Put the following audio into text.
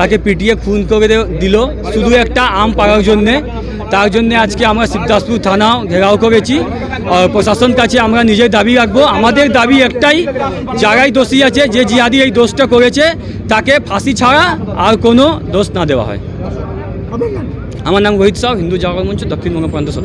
তাকে পিটিয়ে খুন করে দিল। শুধু একটা আম পাড়ার জন্যে। তার জন্য আজকে আমরা শিবদাসপুর থানা ঘেরাও করেছি। আর প্রশাসন কাছে আমরা নিজের দাবি রাখব। আমাদের দাবি একটাই যারাই দোষী আছে যে জিহাদি এই দোষটা করেছে তাকে ফাঁসি ছাড়া আর কোনো দোষ না দেওয়া হয়। আমার নাম রোহিত সাহ হিন্দু জাগরণ মঞ্চ দক্ষিণবঙ্গ প্রান্ত।